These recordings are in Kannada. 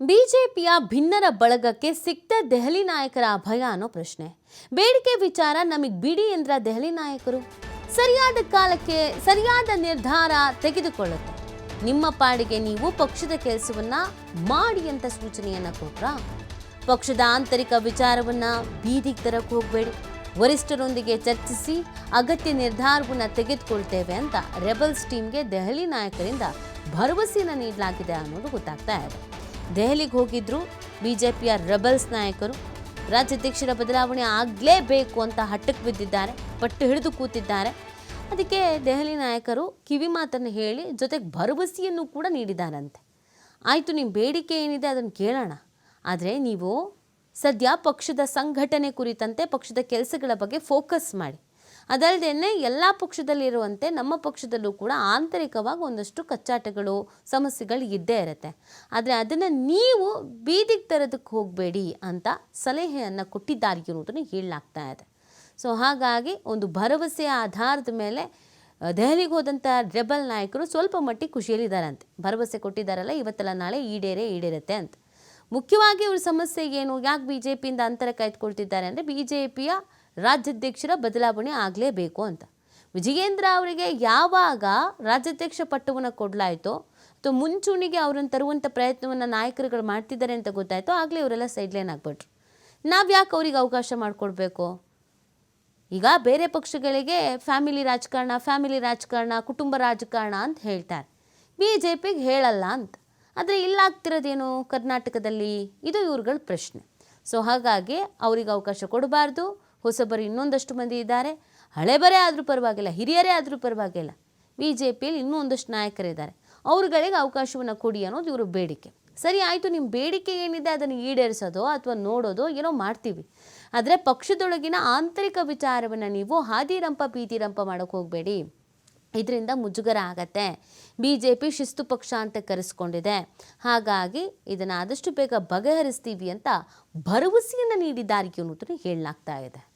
ಬಿಜೆಪಿಯ ಭಿನ್ನರ ಬಳಗಕ್ಕೆ ಸಿಕ್ತ ದೆಹಲಿ ನಾಯಕರ ಅಭಯ ಅನ್ನೋ ಪ್ರಶ್ನೆ. ಬೇಡಿಕೆ ವಿಚಾರ ನಮಗೆ ಬಿಡಿ ಎಂದ್ರ ದೆಹಲಿ ನಾಯಕರು. ಸರಿಯಾದ ಕಾಲಕ್ಕೆ, ಸರಿಯಾದ ನಿರ್ಧಾರ ತೆಗೆದುಕೊಳ್ಳುತ್ತೆ. ನಿಮ್ಮ ಪಾಡಿಗೆ ನೀವು ಪಕ್ಷದ ಕೆಲಸವನ್ನ ಮಾಡಿ ಅಂತ ಸೂಚನೆಯನ್ನ ಕೊಟ್ರಾ? ಪಕ್ಷದ ಆಂತರಿಕ ವಿಚಾರವನ್ನ ಬೀದಿಗೆ ತರಕ್ಕೆ ಹೋಗಬೇಡಿ. ವರಿಷ್ಠರೊಂದಿಗೆ ಚರ್ಚಿಸಿ ಅಗತ್ಯ ನಿರ್ಧಾರವನ್ನ ತೆಗೆದುಕೊಳ್ತೇವೆ ಅಂತ ರೆಬಲ್ಸ್ ಟೀಮ್ಗೆ ದೆಹಲಿ ನಾಯಕರಿಂದ ಭರವಸೆಯನ್ನ ನೀಡಲಾಗಿದೆ ಅನ್ನೋದು ಗೊತ್ತಾಗ್ತಾ ಇದೆ. ದೆಹಲಿಗೆ ಹೋಗಿದ್ರು ಬಿಜೆಪಿಯ ರೆಬಲ್ಸ್ ನಾಯಕರು. ರಾಜ್ಯಾಧ್ಯಕ್ಷರ ಬದಲಾವಣೆ ಆಗಲೇಬೇಕು ಅಂತ ಹಟ್ಟಕ್ಕೆ ಬಿದ್ದಿದ್ದಾರೆ, ಪಟ್ಟು ಹಿಡಿದು ಕೂತಿದ್ದಾರೆ. ಅದಕ್ಕೆ ದೆಹಲಿ ನಾಯಕರು ಕಿವಿ ಮಾತನ್ನು ಹೇಳಿ ಜೊತೆಗೆ ಭರವಸೆಯನ್ನು ಕೂಡ ನೀಡಿದ್ದಾರಂತೆ. ಆಯಿತು ನಿಮ್ಮ ಬೇಡಿಕೆ ಏನಿದೆ ಅದನ್ನು ಕೇಳೋಣ. ಆದರೆ ನೀವು ಸದ್ಯ ಪಕ್ಷದ ಸಂಘಟನೆ ಕುರಿತಂತೆ ಪಕ್ಷದ ಕೆಲಸಗಳ ಬಗ್ಗೆ ಫೋಕಸ್ ಮಾಡಿ. ಅದಲ್ಲದೆ ಎಲ್ಲ ಪಕ್ಷದಲ್ಲಿರುವಂತೆ ನಮ್ಮ ಪಕ್ಷದಲ್ಲೂ ಕೂಡ ಆಂತರಿಕವಾಗಿ ಒಂದಷ್ಟು ಕಚ್ಚಾಟಗಳು, ಸಮಸ್ಯೆಗಳು ಇದ್ದೇ ಇರುತ್ತೆ. ಆದರೆ ಅದನ್ನು ನೀವು ಬೀದಿಗೆ ತರೋದಕ್ಕೆ ಹೋಗಬೇಡಿ ಅಂತ ಸಲಹೆಯನ್ನು ಕೊಟ್ಟಿದ್ದಾರೆ ಅನ್ನೋದನ್ನು ಹೇಳಲಾಗ್ತಾ ಇದೆ. ಸೊ ಹಾಗಾಗಿ ಒಂದು ಭರವಸೆಯ ಆಧಾರದ ಮೇಲೆ ದೆಹಲಿಗೆ ಹೋದಂಥ ರೆಬಲ್ ನಾಯಕರು ಸ್ವಲ್ಪ ಮಟ್ಟಿಗೆ ಖುಷಿಯಲ್ಲಿದ್ದಾರಂತೆ. ಭರವಸೆ ಕೊಟ್ಟಿದ್ದಾರಲ್ಲ, ಇವತ್ತೆಲ್ಲ ನಾಳೆ ಈಡೇರೇ ಈಡೇರುತ್ತೆ ಅಂತ. ಮುಖ್ಯವಾಗಿ ಇವ್ರ ಸಮಸ್ಯೆ ಏನು? ಯಾಕೆ ಬಿ ಜೆ ಪಿಯಿಂದ ಅಂತರ ಕಾಯ್ದುಕೊಳ್ತಿದ್ದಾರೆ ಅಂದರೆ ಬಿ ಜೆ ಪಿಯ ರಾಜ್ಯಾಧ್ಯಕ್ಷರ ಬದಲಾವಣೆ ಆಗಲೇಬೇಕು ಅಂತ. ವಿಜಯೇಂದ್ರ ಅವರಿಗೆ ಯಾವಾಗ ರಾಜ್ಯಾಧ್ಯಕ್ಷ ಪಟ್ಟವನ್ನು ಕೊಡಲಾಯಿತೋ ಅಥವಾ ಮುಂಚೂಣಿಗೆ ಅವರನ್ನು ತರುವಂಥ ಪ್ರಯತ್ನವನ್ನು ನಾಯಕರುಗಳು ಮಾಡ್ತಿದ್ದಾರೆ ಅಂತ ಗೊತ್ತಾಯಿತು ಆಗಲೇ ಇವರೆಲ್ಲ ಸೈಡ್ಲೈನ್ ಆಗಿಬಿಟ್ರು. ನಾವು ಯಾಕೆ ಅವ್ರಿಗೆ ಅವಕಾಶ ಮಾಡಿಕೊಡ್ಬೇಕು? ಈಗ ಬೇರೆ ಪಕ್ಷಗಳಿಗೆ ಫ್ಯಾಮಿಲಿ ರಾಜಕಾರಣ ಫ್ಯಾಮಿಲಿ ರಾಜಕಾರಣ, ಕುಟುಂಬ ರಾಜಕಾರಣ ಅಂತ ಹೇಳ್ತಾರೆ. ಬಿ ಜೆ ಪಿಗೆ ಹೇಳಲ್ಲ ಅಂತ. ಆದರೆ ಇಲ್ಲಾಗ್ತಿರೋದೇನು ಕರ್ನಾಟಕದಲ್ಲಿ? ಇದು ಇವ್ರುಗಳ ಪ್ರಶ್ನೆ. ಸೊ ಹಾಗಾಗಿ ಅವ್ರಿಗೆ ಅವಕಾಶ ಕೊಡಬಾರ್ದು. ಹೊಸಬರು ಇನ್ನೊಂದಷ್ಟು ಮಂದಿ ಇದ್ದಾರೆ. ಹಳೆಬರೇ ಆದರೂ ಪರವಾಗಿಲ್ಲ, ಹಿರಿಯರೇ ಆದರೂ ಪರವಾಗಿಲ್ಲ. ಬಿ ಜೆ ಪಿಯಲ್ಲಿ ಇನ್ನೂ ಒಂದಷ್ಟು ನಾಯಕರಿದ್ದಾರೆ. ಅವ್ರುಗಳಿಗೆ ಅವಕಾಶವನ್ನು ಕೊಡಿ ಅನ್ನೋದು ಇವರು ಬೇಡಿಕೆ. ಸರಿ, ಆಯಿತು ನಿಮ್ಮ ಬೇಡಿಕೆ ಏನಿದೆ ಅದನ್ನು ಈಡೇರಿಸೋದೋ ಅಥವಾ ನೋಡೋದೋ ಏನೋ ಮಾಡ್ತೀವಿ. ಆದರೆ ಪಕ್ಷದೊಳಗಿನ ಆಂತರಿಕ ವಿಚಾರವನ್ನು ನೀವು ಹಾದಿರಂಪ ಬೀದಿರಂಪ ಮಾಡೋಕ್ಕೆ ಹೋಗಬೇಡಿ. ಇದರಿಂದ ಮುಜುಗರ ಆಗತ್ತೆ. ಬಿ ಜೆ ಪಿ ಶಿಸ್ತು ಪಕ್ಷ ಅಂತ ಕರೆಸ್ಕೊಂಡಿದೆ. ಹಾಗಾಗಿ ಇದನ್ನು ಆದಷ್ಟು ಬೇಗ ಬಗೆಹರಿಸ್ತೀವಿ ಅಂತ ಭರವಸೆಯನ್ನು ನೀಡಿದ್ದಾರೆ ಅನ್ನೋದನ್ನು ಹೇಳಲಾಗ್ತಾ ಇದೆ.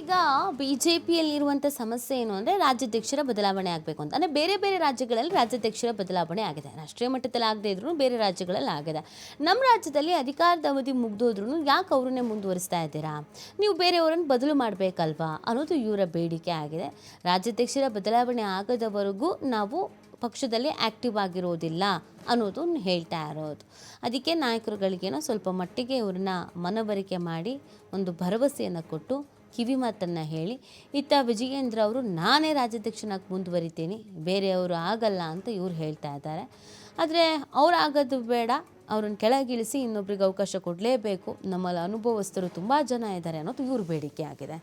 ಈಗ ಬಿ ಜೆ ಪಿಯಲ್ಲಿರುವಂಥ ಸಮಸ್ಯೆ ಏನು ಅಂದರೆ ರಾಜ್ಯಾಧ್ಯಕ್ಷರ ಬದಲಾವಣೆ ಆಗಬೇಕು ಅಂತ. ಅಂದರೆ ಬೇರೆ ಬೇರೆ ರಾಜ್ಯಗಳಲ್ಲಿ ರಾಜ್ಯಾಧ್ಯಕ್ಷರ ಬದಲಾವಣೆ ಆಗಿದೆ. ರಾಷ್ಟ್ರೀಯ ಮಟ್ಟದಲ್ಲಿ ಆಗದೇ ಇದ್ರೂ ಬೇರೆ ರಾಜ್ಯಗಳಲ್ಲಿ ಆಗಿದೆ. ನಮ್ಮ ರಾಜ್ಯದಲ್ಲಿ ಅಧಿಕಾರದ ಅವಧಿ ಮುಗ್ದೋದ್ರೂ ಯಾಕೆ ಅವ್ರನ್ನೇ ಮುಂದುವರಿಸ್ತಾ ಇದ್ದೀರಾ? ನೀವು ಬೇರೆಯವರನ್ನು ಬದಲು ಮಾಡಬೇಕಲ್ವಾ? ಅನ್ನೋದು ಇವರ ಬೇಡಿಕೆ ಆಗಿದೆ. ರಾಜ್ಯಾಧ್ಯಕ್ಷರ ಬದಲಾವಣೆ ಆಗದವರೆಗೂ ನಾವು ಪಕ್ಷದಲ್ಲಿ ಆ್ಯಕ್ಟಿವ್ ಆಗಿರೋದಿಲ್ಲ ಅನ್ನೋದು ಹೇಳ್ತಾ ಇರೋದು. ಅದಕ್ಕೆ ನಾಯಕರುಗಳಿಗೇನೋ ಸ್ವಲ್ಪ ಮಟ್ಟಿಗೆ ಇವ್ರನ್ನ ಮನವರಿಕೆ ಮಾಡಿ ಒಂದು ಭರವಸೆಯನ್ನು ಕೊಟ್ಟು ಕಿವಿ ಮಾತನ್ನು ಹೇಳಿ, ಇತ್ತ ವಿಜಯೇಂದ್ರ ಅವರು, ನಾನೇ ರಾಜ್ಯಾಧ್ಯಕ್ಷನಾಗಿ ಮುಂದುವರಿತೀನಿ, ಬೇರೆಯವರು ಆಗಲ್ಲ ಅಂತ ಇವ್ರು ಹೇಳ್ತಾ ಇದ್ದಾರೆ. ಆದರೆ ಅವ್ರು ಆಗೋದು ಬೇಡ, ಅವ್ರನ್ನ ಕೆಳಗಿಳಿಸಿ ಇನ್ನೊಬ್ರಿಗೆ ಅವಕಾಶ ಕೊಡಲೇಬೇಕು. ನಮ್ಮಲ್ಲಿ ಅನುಭವಸ್ಥರು ತುಂಬ ಜನ ಇದ್ದಾರೆ ಅನ್ನೋದು ಇವ್ರ ಬೇಡಿಕೆ ಆಗಿದೆ.